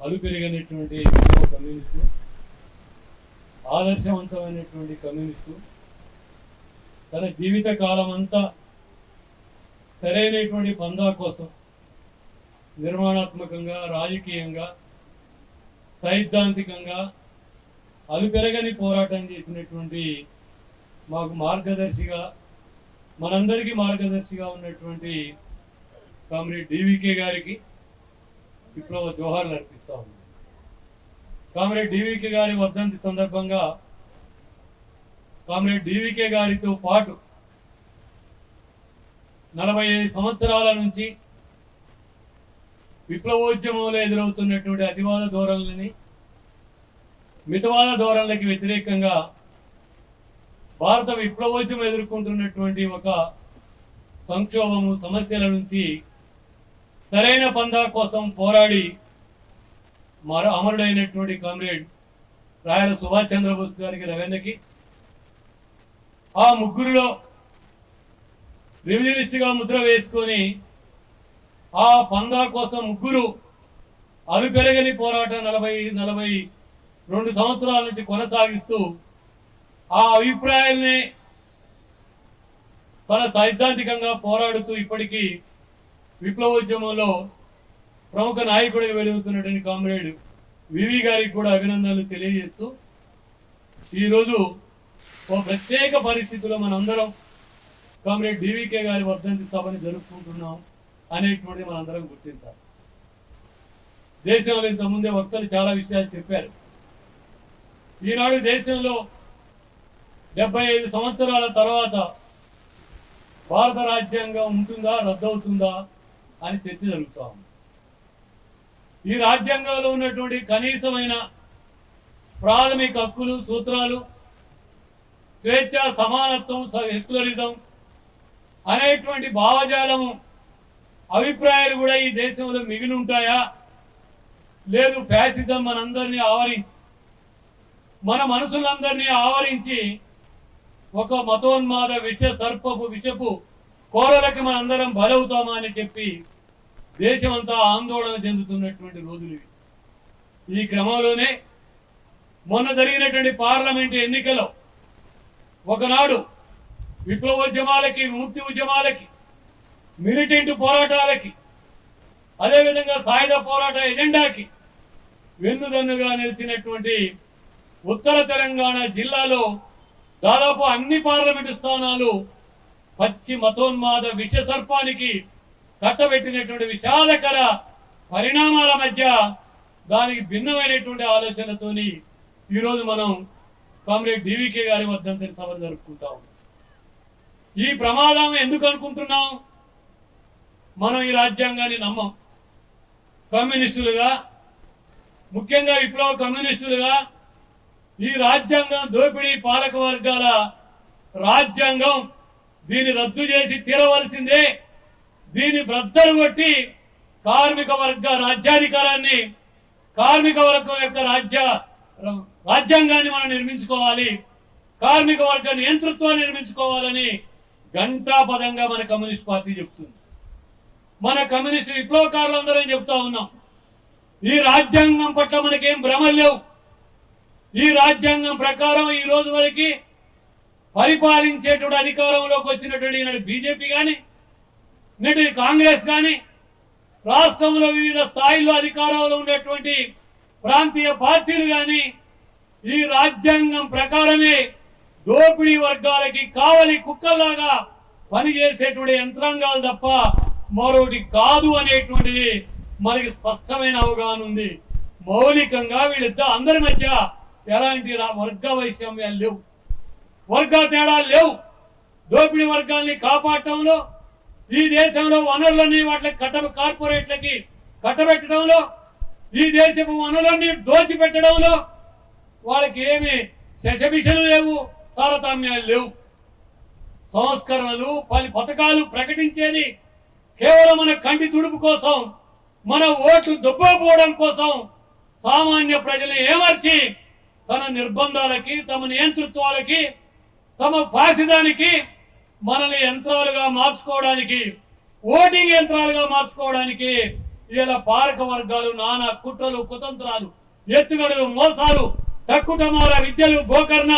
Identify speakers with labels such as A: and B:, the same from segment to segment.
A: అలుపెరిగినటువంటి పెరిగినటువంటి communist ఆదర్శవంతమైనటువంటి communist తన జీవిత కాలం అంతా సరైనటువంటి పందా కోసం నిర్మాణాత్మకంగా రాజకీయంగా సైద్ధాంతికంగా అలుపెరగని పోరాటం చేసినటువంటి మాకు మార్గదర్శిగా మనందరికీ మార్గదర్శిగా ఉన్నటువంటి కామ్రేడ్ డివికే గారికి విప్లవ జోహార్లు అర్పిస్తా ఉంది కామ్రేడ్ డివికే గారి వర్ధంతి సందర్భంగా కామ్రేడ్ డివికే గారితో పాటు నలభై ఐదు సంవత్సరాల నుంచి విప్లవోద్యమంలో ఎదురవుతున్నటువంటి అతివాద ధోరణులని మితవాద ధోరణులకి వ్యతిరేకంగా భారత విప్లవోద్యమం ఎదుర్కొంటున్నటువంటి ఒక సంక్షోభము సమస్యల నుంచి సరైన పందా కోసం పోరాడి మరో అమరుడైనటువంటి కామ్రేడ్ రాయల సుభాష్ చంద్రబోస్ గారికి రవీంద్రకి ఆ ముగ్గురులో రివిజనిస్ట్గా ముద్ర వేసుకొని ఆ పందా కోసం ముగ్గురు అవి పెరగని పోరాటం నలభై నలభై రెండు సంవత్సరాల నుంచి కొనసాగిస్తూ ఆ అభిప్రాయాల్ని తన సైద్ధాంతికంగా పోరాడుతూ ఇప్పటికీ విప్లవోద్యమంలో ప్రముఖ నాయకుడిగా వెలుగుతున్నటువంటి కామ్రేడ్ వివి గారికి కూడా అభినందనలు తెలియజేస్తూ ఈరోజు ఒక ప్రత్యేక పరిస్థితిలో మనందరం కామ్రేడ్ డివికే గారి వర్ధంతి సభని జరుపుకుంటున్నాం అనేటువంటిది మనందరం గుర్తించాలి. దేశంలో ఇంతకుముందే వక్తలు చాలా విషయాలు చెప్పారు. ఈనాడు దేశంలో డెబ్బై ఐదు సంవత్సరాల తర్వాత భారత రాజ్యాంగం ఉంటుందా రద్దవుతుందా? అని చర్చ జరుగుతూ ఉంది ఈ రాజ్యాంగంలో ఉన్నటువంటి కనీసమైన ప్రాథమిక హక్కులు సూత్రాలు స్వేచ్ఛ సమానత్వం సెక్యులరిజం అనేటువంటి భావజాలము అభిప్రాయాలు కూడా ఈ దేశంలో మిగిలి ఉంటాయా? లేదు ఫ్యాసిజం మనందరినీ ఆవరించి మన మనసులందరినీ ఆవరించి ఒక మతోన్మాద విష సర్పపు విషపు కోరలకి మనందరం బలవుతామా అని చెప్పి దేశమంతా ఆందోళన చెందుతున్నటువంటి రోజులు ఈ క్రమంలోనే మొన్న జరిగినటువంటి పార్లమెంట్ ఎన్నికలో ఒకనాడు విప్లవోద్యమాలకి విముక్తి ఉద్యమాలకి మిలిటెంట్ పోరాటాలకి అదేవిధంగా సాయుధ పోరాట ఎజెండాకి వెన్నుదన్నుగా నిలిచినటువంటి ఉత్తర తెలంగాణ జిల్లాలో దాదాపు అన్ని పార్లమెంటు స్థానాలు పచ్చి మతోన్మాద విష సర్పానికి కట్టబెట్టినటువంటి విషాదకర పరిణామాల మధ్య దానికి భిన్నమైనటువంటి ఆలోచనతోని ఈరోజు మనం కామ్రేడ్ డివికే గారి వర్ధంతిని సభ జరుపుకుంటాం ఈ ప్రమాదం ఎందుకు అనుకుంటున్నాం? మనం ఈ రాజ్యాంగాన్ని నమ్మం. కమ్యూనిస్టులుగా ముఖ్యంగా విప్లవ కమ్యూనిస్టులుగా ఈ రాజ్యాంగం దోపిడీ పాలక వర్గాల రాజ్యాంగం దీన్ని రద్దు చేసి తీరవలసిందే. దీన్ని బ్రద్దలు కొట్టి కార్మిక వర్గ రాజ్యాధికారాన్ని కార్మిక వర్గం యొక్క రాజ్య రాజ్యాంగాన్ని మనం నిర్మించుకోవాలి. కార్మిక వర్గ నియంతృత్వాన్ని నిర్మించుకోవాలని ఘంటాపదంగా మన కమ్యూనిస్ట్ పార్టీ చెప్తుంది. మన కమ్యూనిస్ట్ విప్లవకారులందరం చెప్తా ఉన్నాం. ఈ రాజ్యాంగం పట్ల మనకేం భ్రమలు లేవు. ఈ రాజ్యాంగం ప్రకారం ఈ రోజు వరకు పరిపాలించేటువంటి అధికారంలోకి వచ్చినటువంటి ఈనాడు బీజేపీ కానీ నేటి కాంగ్రెస్ కానీ రాష్ట్రంలో వివిధ స్థాయిల్లో అధికారంలో ఉండేటువంటి ప్రాంతీయ పార్టీలు కానీ ఈ రాజ్యాంగం ప్రకారమే దోపిడీ వర్గాలకి కావలి కుక్కలాగా పనిచేసేటువంటి యంత్రాంగాలు తప్ప మరొకటి కాదు అనేటువంటిది మనకి స్పష్టమైన అవగాహన ఉంది. మౌలికంగా వీళ్ళిద్దరు అందరి మధ్య ఎలాంటి రా- వర్గ వైషమ్యాలు లేవు. వర్గ తేడాలు లేవు. దోపిడీ వర్గాల్ని కాపాడటంలో ఈ దేశంలో వనరులన్నీ వాటికి కట్ట కార్పొరేట్లకి కట్టబెట్టడంలో ఈ దేశపు వనరులన్నీ దోచిపెట్టడంలో వాళ్ళకి ఏమి శశమిషలు లేవు తారతమ్యాలు లేవు. సంస్కరణలు పలు పథకాలు ప్రకటించేది కేవలం మన కంటి తుడుపు కోసం మన ఓట్లు దొబ్బపోవడం కోసం సామాన్య ప్రజలు ఏమర్చి తన నిర్బంధాలకి తమ నియంతృత్వాలకి తమ ఫాసిదానికి మనల్ని యంత్రాలుగా మార్చుకోవడానికి ఓటింగ్ యంత్రాలుగా మార్చుకోవడానికి ఇలా పాలక వర్గాలు నానా కుట్రలు కుతంత్రాలు ఎత్తుగడలు మోసాలు తక్కుటమాల విద్యలు గోకర్ణ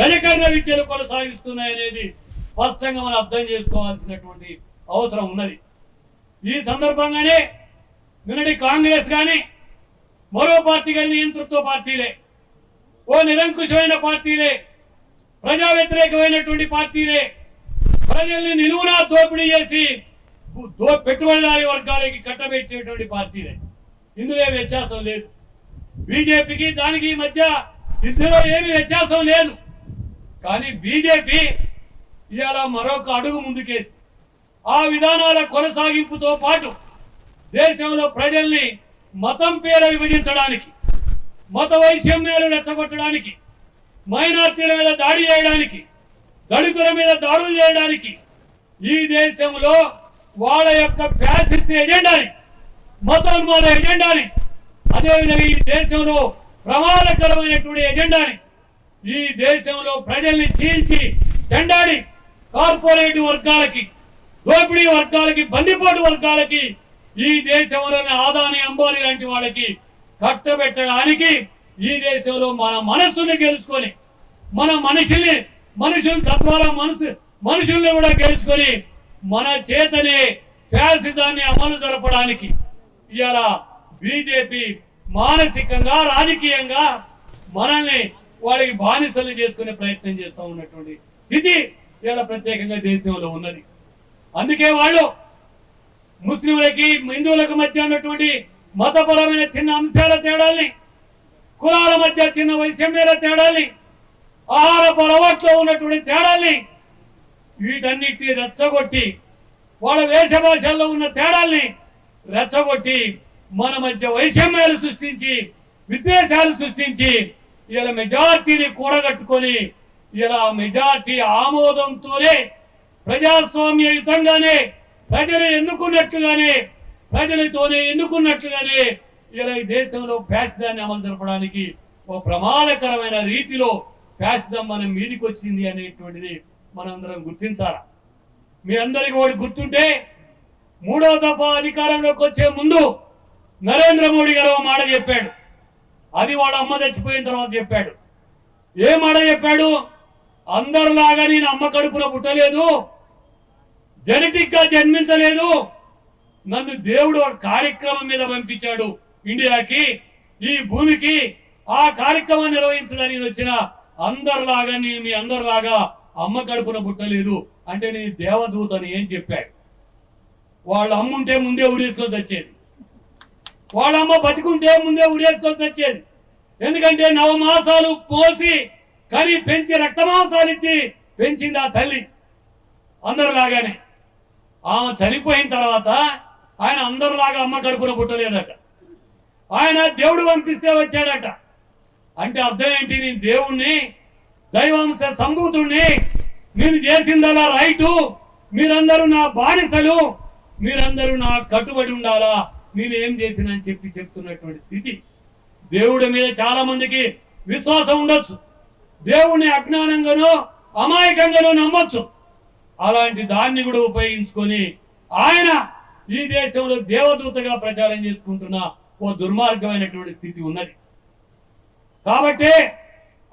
A: గజకర్ణ విద్యలు కొనసాగిస్తున్నాయనేది స్పష్టంగా మనం అర్థం చేసుకోవాల్సినటువంటి అవసరం ఉన్నది. ఈ సందర్భంగానే నిన్నటి కాంగ్రెస్ కానీ మరో పార్టీ కానీ నియంతృత్వ పార్టీలే ఓ నిరంకుశమైన పార్టీలే ప్రజా వ్యతిరేకమైనటువంటి పార్టీలే ప్రజల్ని నిలువునా దోపిడీ చేసి పెట్టుబడిదారి వర్గాలకి కట్టబెట్టేటువంటి పార్టీలే. ఇందులో వ్యత్యాసం లేదు. బీజేపీకి దానికి ఈ మధ్య ఇందులో ఏమి వ్యత్యాసం లేదు. కానీ బీజేపీ ఇవాళ మరొక అడుగు ముందుకేసి ఆ విధానాల కొనసాగింపుతో పాటు దేశంలో ప్రజల్ని మతం పేర విభజించడానికి మత వైషమ్యాలు రెచ్చగొట్టడానికి మైనార్టీల మీద దాడి చేయడానికి దళితుల మీద దాడులు చేయడానికి ఈ దేశంలో వాళ్ళ యొక్క ఫ్యాసిస్ట్ ఎజెండాని మతోన్మాద ఎజెండాని అదేవిధంగా ఈ దేశంలో ప్రమాదకరమైనటువంటి ఎజెండాని ఈ దేశంలో ప్రజల్ని చీల్చి చెండాడి కార్పొరేట్ వర్గాలకి దోపిడీ వర్గాలకి బందిపోటు వర్గాలకి ఈ దేశంలోని ఆదాని అంబానీ లాంటి వాళ్ళకి కట్టబెట్టడానికి ఈ దేశంలో మన మనస్సుని గెలుచుకొని మన మనిషిని మనుషులు తద్వారా మనసు మనుషుల్ని కూడా గెలుచుకొని మన చేతనే ఫ్యాసిజాన్ని అమలు జరపడానికి ఇవాళ బీజేపీ మానసికంగా రాజకీయంగా మనల్ని వాళ్ళకి బానిసలు చేసుకునే ప్రయత్నం చేస్తూ ఉన్నటువంటి స్థితి ఇలా ప్రత్యేకంగా దేశంలో ఉన్నది. అందుకే వాళ్ళు ముస్లింలకి హిందువులకు మధ్య ఉన్నటువంటి మతపరమైన చిన్న అంశాల తేడాల్ని కులాల మధ్య చిన్న వైషమ్యాల తేడాలి ఆహారపు అలవాట్లో ఉన్నటువంటి తేడాల్ని వీటన్నిటిని రెచ్చగొట్టి వాళ్ళ వేష భాషల్లో ఉన్న తేడాల్ని రెచ్చగొట్టి మన మధ్య వైషమ్యాలు సృష్టించి విద్వేషాలు సృష్టించి ఇలా మెజార్టీని కూడగట్టుకొని ఇలా మెజార్టీ ఆమోదంతోనే ప్రజాస్వామ్యయుతంగానే ప్రజలు ఎన్నుకున్నట్లుగానే ప్రజలతోనే ఎన్నుకున్నట్లుగానే ఇలా ఈ దేశంలో ఫ్యాసిజాన్ని అమలు జరపడానికి ఓ ప్రమాదకరమైన రీతిలో ఫ్యాసిజం మన మీదికి వచ్చింది అనేటువంటిది మనందరం గుర్తించాలా. మీ అందరికి ఒకటి గుర్తుంటే మూడో దఫా అధికారంలోకి వచ్చే ముందు నరేంద్ర మోడీ గారు మాట చెప్పాడు. అది వాడు అమ్మ చచ్చిపోయిన తర్వాత చెప్పాడు. ఏ మాట చెప్పాడు? అందరిలాగా నేను అమ్మ కడుపున పుట్టలేదు జెనెటిక్గా జన్మించలేదు నన్ను దేవుడు కార్యక్రమం మీద పంపించాడు. ఇండియాకి ఈ భూమికి ఆ కార్యక్రమం నిర్వహించడానికి వచ్చిన అందరిలాగా నేను మీ అందరిలాగా అమ్మ కడుపున పుట్టలేదు అంటే నేను దేవదూతని ఏం చెప్పాడు? వాళ్ళ అమ్మ ఉంటే ముందే ఉరేసుకొని వచ్చేది వాళ్ళ అమ్మ బతికుంటే ముందే ఉరేసుకొని వచ్చేది ఎందుకంటే నవమాసాలు పోసి కని పెంచి రక్తమాంసాలు ఇచ్చి పెంచింది ఆ తల్లి. అందరిలాగానే. ఆమె చనిపోయిన తర్వాత ఆయన అందరిలాగా అమ్మ కడుపున పుట్టలేదట. ఆయన దేవుడు పంపిస్తే వచ్చాడట. అంటే అర్థం ఏంటి? నేను దేవుణ్ణి దైవాంశ సంభూతుణ్ణి నేను చేసిందలా రైటు మీరందరూ నా బానిసలు మీరందరూ నా కట్టుబడి ఉండాలా? మీరు ఏం చేసినని చెప్పి చెప్తున్నటువంటి స్థితి. దేవుడి మీద చాలా మందికి విశ్వాసం ఉండొచ్చు. దేవుణ్ణి అజ్ఞానంగానో అమాయకంగానో నమ్మొచ్చు. అలాంటి దాన్ని కూడా ఉపయోగించుకొని ఆయన ఈ దేశంలో దేవదూతగా ప్రచారం చేసుకుంటున్నా ఓ దుర్మార్గమైనటువంటి స్థితి ఉన్నది. కాబట్టి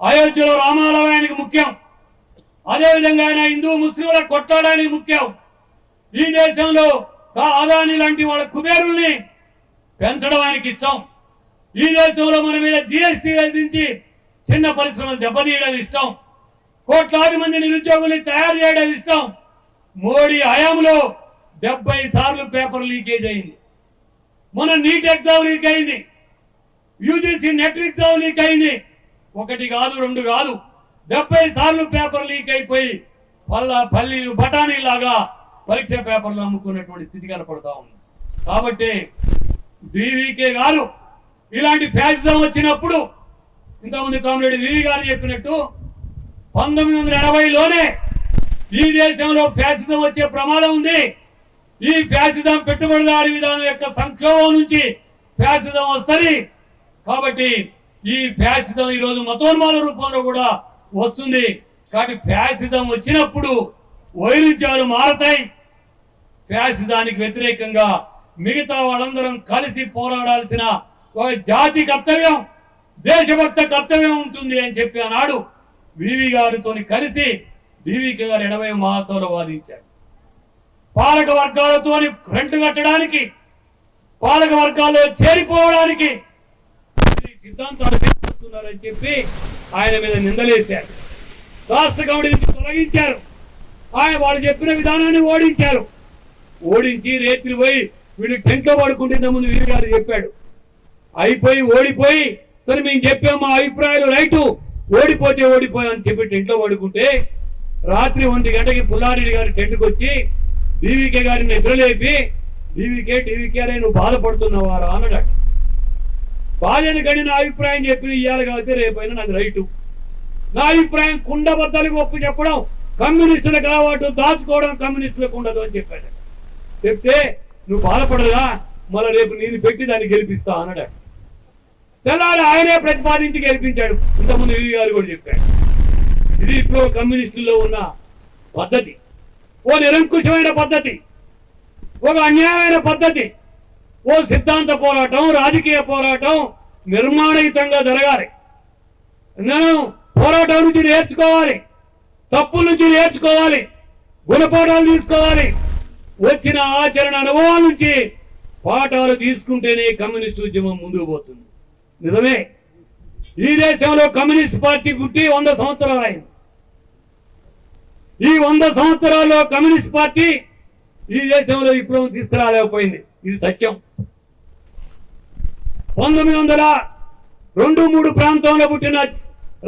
A: అయోధ్యలో రామాలయానికి ముఖ్యం. అదేవిధంగా ఆయన హిందూ ముస్లింల కొట్టాడానికి ముఖ్యం. ఈ దేశంలో అదాని లాంటి వాళ్ళ కుబేరుల్ని పెంచడం ఆయనకి ఇష్టం. ఈ దేశంలో మన మీద జిఎస్టీ విధించి చిన్న పరిశ్రమలు దెబ్బతీయడం ఇష్టం. కోట్లాది మంది నిరుద్యోగుల్ని తయారు చేయడం ఇష్టం. మోడీ హయాంలో డెబ్బై సార్లు పేపర్ లీకేజ్ అయింది. మన నీట్ ఎగ్జామ్ లీక్ అయింది. యూజీసీ నెట్ ఎగ్జామ్ లీక్ అయింది. ఒకటి కాదు రెండు కాదు. డెబ్బై సార్లు పేపర్ లీక్ అయిపోయి పల్ల పల్లీలు బఠానీ లాగా పరీక్ష పేపర్లు అమ్ముకున్నటువంటి స్థితి కనపడతా ఉంది. కాబట్టి బీవీకే గారు ఇలాంటి ఫ్యాసిజం వచ్చినప్పుడు ఇంతకుముందు కామ్రేడ్ వివి గారు చెప్పినట్టు పంతొమ్మిది వందల ఎనభైలోనే ఈ దేశంలో ఫ్యాసిజం వచ్చే ప్రమాదం ఉంది. ఈ ఫ్యాసిజం పెట్టుబడిదారి విధానం యొక్క సంక్షోభం నుంచి ఫ్యాసిజం వస్తుంది. కాబట్టి ఈ ఫ్యాసిజం ఈరోజు మతోన్మాల రూపంలో కూడా వస్తుంది. కాబట్టి ఫ్యాసిజం వచ్చినప్పుడు వైరుధ్యాలు మారతాయి. ఫ్యాసిజానికి వ్యతిరేకంగా మిగతా వాళ్ళందరం కలిసి పోరాడాల్సిన ఒక జాతి కర్తవ్యం దేశభక్త కర్తవ్యం ఉంటుంది అని చెప్పి ఆనాడు వివి గారితో కలిసి డివికే గారు ఎనభై మహాసభలు వాదించారు. పాలక వర్గాలతో ఫ్రంట్ కట్టడానికి పాలక వర్గాల్లో చేరిపోవడానికి ఈ సిద్ధాంతాలు తీసుకొస్తున్నారని చెప్పి ఆయన మీద నిందలేశారు. రాష్ట్ర కమిటీని తొలగించారు. ఆయన వాళ్ళు చెప్పిన విధానాన్ని ఓడించారు. ఓడించి రేత్రి పోయి వీళ్ళు టెంట్లో పడుకుంటే ముందు వీరు గారు చెప్పాడు. అయిపోయి ఓడిపోయి సరే మేము చెప్పాం మా అభిప్రాయాలు రైటు ఓడిపోతే ఓడిపోయా అని చెప్పి టెంట్లో పడుకుంటే రాత్రి ఒంటి గంటకి పుల్లారెడ్డి గారు టెంట్కి వచ్చి డీవీకే గారిని నిద్రలేపి డీవీకే డీవీకే అనే నువ్వు బాధపడుతున్నవారు అన్నాడు. బాధని కానీ నా అభిప్రాయం చెప్పి ఇవ్వాలి కాబట్టి రేపైనా నాకు రైటు. నా అభిప్రాయం కుండబద్దలకు ఒప్పు చెప్పడం కమ్యూనిస్టులకు అలవాటు దాచుకోవడం కమ్యూనిస్టులకు ఉండదు అని చెప్పాడు. చెప్తే నువ్వు బాధపడదా మళ్ళీ రేపు నేను పెట్టి దాన్ని గెలిపిస్తా అన్నాడు. తెల్లారి ఆయనే ప్రతిపాదించి గెలిపించాడు. ఇంతకుముందు వివి గారు కూడా చెప్పాడు. ఇది ఇప్పుడు కమ్యూనిస్టుల్లో ఉన్న పద్ధతి. ఓ నిరంకుశమైన పద్ధతి ఒక అన్యాయమైన పద్ధతి ఓ సిద్ధాంత పోరాటం రాజకీయ పోరాటం నిర్మాణయుతంగా జరగాలి. నేను పోరాటం నుంచి నేర్చుకోవాలి తప్పుల నుంచి నేర్చుకోవాలి గుణపాఠాలు తీసుకోవాలి. వచ్చిన ఆచరణ అనుభవాల నుంచి పాఠాలు తీసుకుంటేనే కమ్యూనిస్ట్ ఉద్యమం ముందుకు పోతుంది. నిజమే. ఈ దేశంలో కమ్యూనిస్ట్ పార్టీ పుట్టి వంద సంవత్సరాలు అయింది. ఈ వంద సంవత్సరాల్లో కమ్యూనిస్ట్ పార్టీ ఈ దేశంలో విప్లవం తీసుకురాలేకపోయింది. ఇది సత్యం. పంతొమ్మిది వందల రెండు మూడు ప్రాంతంలో పుట్టిన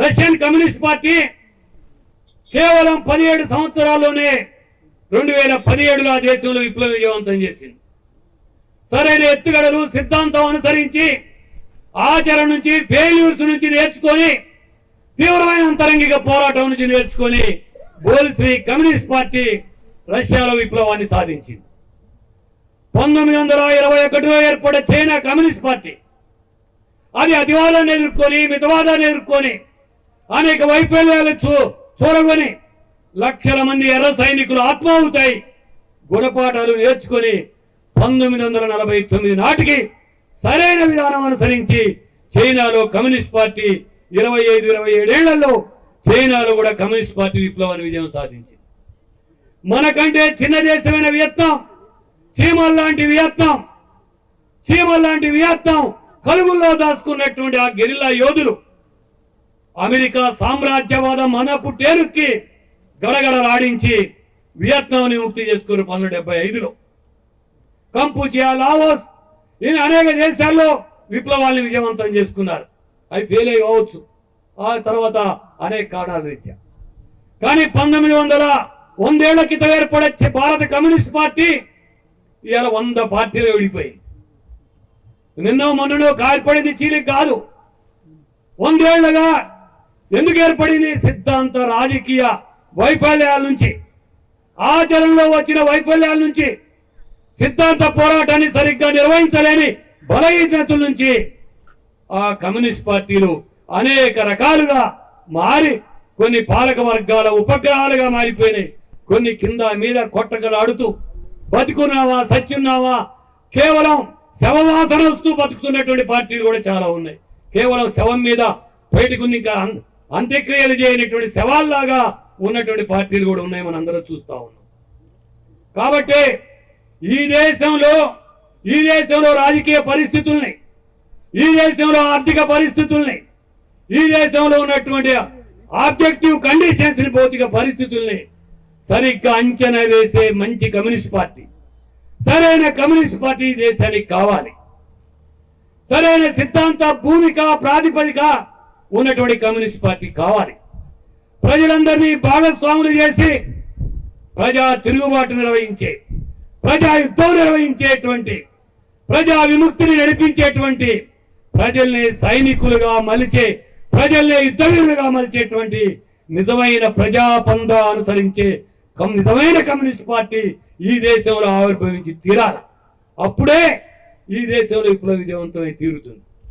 A: రష్యన్ కమ్యూనిస్ట్ పార్టీ కేవలం పదిహేడు సంవత్సరాల్లోనే రెండు వేల పదిహేడులో ఆ దేశంలో విప్లవ విజయవంతం చేసింది. సరైన ఎత్తుగడలు సిద్ధాంతం అనుసరించి ఆచరణ నుంచి ఫెయిల్యూర్స్ నుంచి నేర్చుకొని తీవ్రమైన అంతరంగిక పోరాటం నుంచి నేర్చుకొని బోల్స్వి కమ్యూనిస్ట్ పార్టీ రష్యాలో విప్లవాన్ని సాధించింది. పంతొమ్మిది వందల ఇరవై ఒకటిలో ఏర్పడే చైనా కమ్యూనిస్ట్ పార్టీ అది అతివాదాన్ని ఎదుర్కొని మితవాదాన్ని ఎదుర్కొని అనేక వైఫల్యాలు చూ చూరగొని లక్షల మంది ఎర్ర సైనికులు ఆత్మాహుతాయి గుణపాఠాలు నేర్చుకొని పంతొమ్మిది వందల నలభై తొమ్మిది నాటికి సరైన విధానం అనుసరించి చైనాలో కమ్యూనిస్ట్ పార్టీ ఇరవై ఐదు ఇరవై ఏడేళ్ళలో చైనాలో కూడా కమ్యూనిస్ట్ పార్టీ విప్లవాన్ని విజయం సాధించింది. మనకంటే చిన్న దేశమైన వియత్నాం చీమల్ లాంటి వియత్నాం చీమల్ లాంటి వియత్నాం కలుగుల్లో దాచుకున్నటువంటి ఆ గెరిల్లా యోధులు అమెరికా సామ్రాజ్యవాదం మన పుట్టేరుక్కి గడగడలాడించి వియత్నాంని ముక్తి చేసుకుని పంతొమ్మిది డెబ్బై ఐదులో కంపూచియా లావోస్ ఇది అనేక దేశాల్లో విప్లవాన్ని విజయవంతం చేసుకున్నారు. అవి ఫెయిల్ అయి కావచ్చు ఆ తర్వాత అనేక కారణాలు రీత్యా కానీ పంతొమ్మిది వందల వందేళ్ళ క్రితం ఏర్పడొచ్చే భారత కమ్యూనిస్ట్ పార్టీ ఇవాళ వంద పార్టీలు విడిపోయింది. నిన్న మొన్నలో ఏర్పడింది చీలిక కాదు. వందేళ్ళుగా ఎందుకు ఏర్పడింది? సిద్ధాంత రాజకీయ వైఫల్యాల నుంచి. ఆచరణలో వచ్చిన వైఫల్యాల నుంచి. సిద్ధాంత పోరాటాన్ని సరిగ్గా నిర్వహించలేని బలహీనతల నుంచి ఆ కమ్యూనిస్ట్ పార్టీలు అనేక రకాలుగా మారి కొన్ని పాలక వర్గాల ఉపగ్రహాలుగా మారిపోయినాయి. కొన్ని కింద మీద కొట్టగలాడుతూ బతుకున్నావా సచ్చున్నావా? కేవలం శవవాసన వస్తూ బతుకుతున్నటువంటి పార్టీలు కూడా చాలా ఉన్నాయి. కేవలం శవం మీద బయటకు ఇంకా అం- అంత్యక్రియలు చేయనటువంటి శవాల్లాగా ఉన్నటువంటి పార్టీలు కూడా ఉన్నాయి మనం అందరూ చూస్తా ఉన్నాం. కాబట్టి ఈ దేశంలో ఈ దేశంలో రాజకీయ పరిస్థితుల్ని ఈ దేశంలో ఆర్థిక పరిస్థితుల్ని ఈ దేశంలో ఉన్నటువంటి ఆబ్జెక్టివ్ కండిషన్స్ని భౌతిక పరిస్థితుల్ని సరిగ్గా అంచనా వేసే మంచి కమ్యూనిస్ట్ పార్టీ. సరైన కమ్యూనిస్ట్ పార్టీ ఈ దేశానికి కావాలి. సరైన సిద్ధాంత భూమిక ప్రాతిపదిక ఉన్నటువంటి కమ్యూనిస్ట్ పార్టీ కావాలి. ప్రజలందరినీ భాగస్వాములు చేసి ప్రజా తిరుగుబాటు నిర్వహించే ప్రజా యుద్ధం నిర్వహించేటువంటి ప్రజా విముక్తిని నడిపించేటువంటి ప్రజల్ని సైనికులుగా మలిచే ప్రజల్ని యుద్ధవీరులుగా మలిచేటువంటి నిజమైన ప్రజాపంద అనుసరించే నిజమైన కమ్యూనిస్ట్ పార్టీ ఈ దేశంలో ఆవిర్భవించి తీరాలి. అప్పుడే ఈ దేశంలో విప్లవ విజయవంతమై తీరుతుంది.